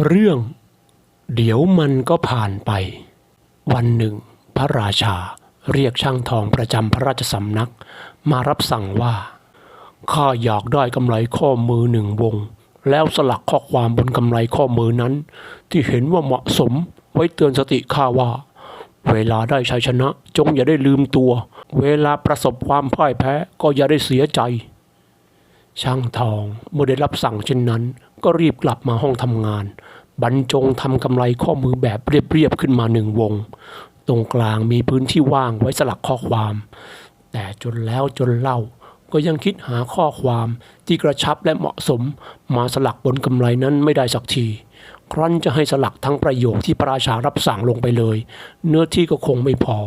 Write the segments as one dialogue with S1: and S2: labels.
S1: เรื่อง เดี๋ยวมันก็ผ่านไป วันหนึ่ง พระราชาเรียกช่างทองประจำพระราชสำนัก มารับสั่งว่า ข้าอยากได้กำไรข้อมือหนึ่งวง แล้วสลักข้อความบนกำไรข้อมือนั้น ที่เห็นว่าเหมาะสมไว้เตือนสติข้าว่า เวลาได้ชัยชนะ จงอย่าได้ลืมตัว เวลาประสบความพ่ายแพ้ก็อย่าได้เสียใจ ช่างทองเมื่อได้รับสั่งเช่นนั้น ก็รีบกลับมาห้องทำงาน บรรจงทำกำไรข้อมือแบบเรียบๆขึ้นมาหนึ่งวง ตรงกลางมีพื้นที่ว่างไว้สลักข้อความ แต่จนแล้วจนเล่าก็ยังคิดหาข้อความที่กระชับและเหมาะสม มาสลักบนกำไรนั้นไม่ได้สักที ครั้นจะให้สลักทั้งประโยคที่พระราชารับสั่งลงไปเลย เนื้อที่ก็คงไม่พอ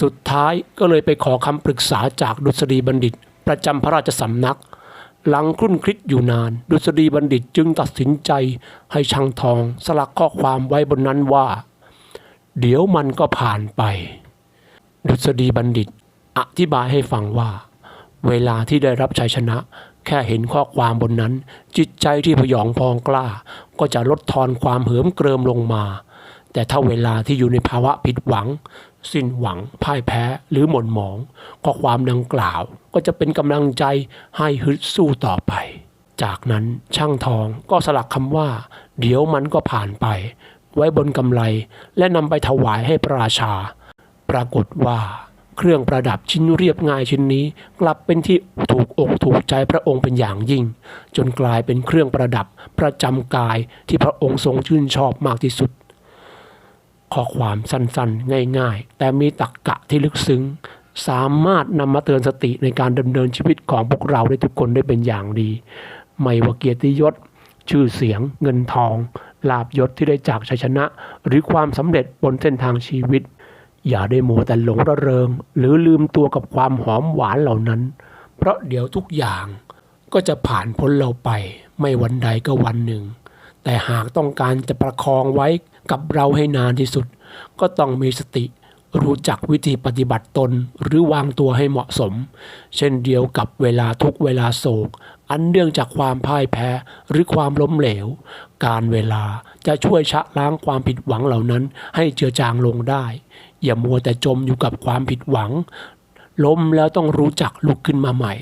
S1: สุดท้ายก็เลยไปขอคำปรึกษาจากดุษฎีบัณฑิต ประจำพระราชสำนัก หลังครุ่นคิดอยู่นาน ดุษฎีบัณฑิตจึงตัดสินใจให้ช่างทองสลักข้อความไว้บนนั้นว่า เดี๋ยวมันก็ผ่านไป ดุษฎีบัณฑิต อธิบายให้ฟังว่า เวลาที่ได้รับชัยชนะ แค่เห็นข้อความบนนั้น จิตใจที่พยองพองกล้า ก็จะลดทอนความเหิมเกริมลงมา แต่ถ้าเวลาที่อยู่ในภาวะผิดหวัง สิ้นหวังพ่ายแพ้หรือหม่นหมองข้อความดังกล่าวก็จะเป็นกำลังใจให้ฮึดสู้ต่อไป จากนั้นช่างทองก็สลักคำว่า เดี๋ยวมันก็ผ่านไป ไว้บนกำไรและนำไปถวายให้พระราชา ปรากฏว่า เครื่องประดับชิ้นเรียบง่ายชิ้นนี้ กลับเป็นที่ถูกอกถูกใจพระองค์เป็นอย่างยิ่ง จนกลายเป็นเครื่องประดับประจำกายที่พระองค์ทรงชื่นชอบมากที่สุด ข้อความสั้นๆ ง่ายๆ แต่มีตรรกกะที่ลึกซึ้ง สามารถนำมาเตือนสติในการดำเนินชีวิตของพวกเราได้ทุกคนได้เป็นอย่างดี ไม่ว่าเกียรติยศ ชื่อเสียง เงินทอง ลาบยศที่ได้จากชัยชนะ หรือความสำเร็จบนเส้นทางชีวิต อย่าได้มัวแต่หลงระเริง หรือลืมตัวกับความหอมหวานเหล่านั้น เพราะเดี๋ยวทุกอย่างก็จะผ่านพ้นเราไป ไม่วันใดก็วันหนึ่ง แต่หากต้องการจะประคองไว้ กับเราให้นานที่สุด ก็ต้องมีสติ รู้จักวิธีปฏิบัติตนหรือวางตัวให้เหมาะสม เช่นเดียวกับเวลาทุกเวลาโศก อันเนื่องจากความพ่ายแพ้หรือความล้มเหลว การเวลาจะช่วยชะล้างความผิดหวังเหล่านั้น ให้เจือจางลงได้ อย่ามัวแต่จมอยู่กับความผิดหวังล้มแล้วต้องรู้จักลุกขึ้นมาใหม่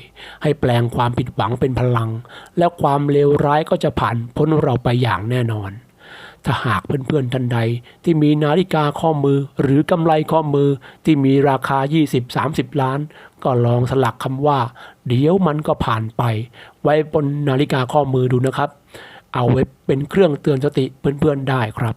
S1: ให้แปลงความผิดหวังเป็นพลัง แล้วความเลวร้ายก็จะผ่านพ้นเราไปอย่างแน่นอน ถ้าหากเพื่อนๆท่านใด ที่มีนาฬิกาข้อมือหรือกำไรข้อมือที่มีราคา 20-30 ล้าน ก็ลองสลักคำว่า เดี๋ยวมันก็ผ่านไป ไว้บนนาฬิกาข้อมือดูนะครับ เอาไว้เป็นเครื่องเตือนสติเพื่อนๆได้ครับ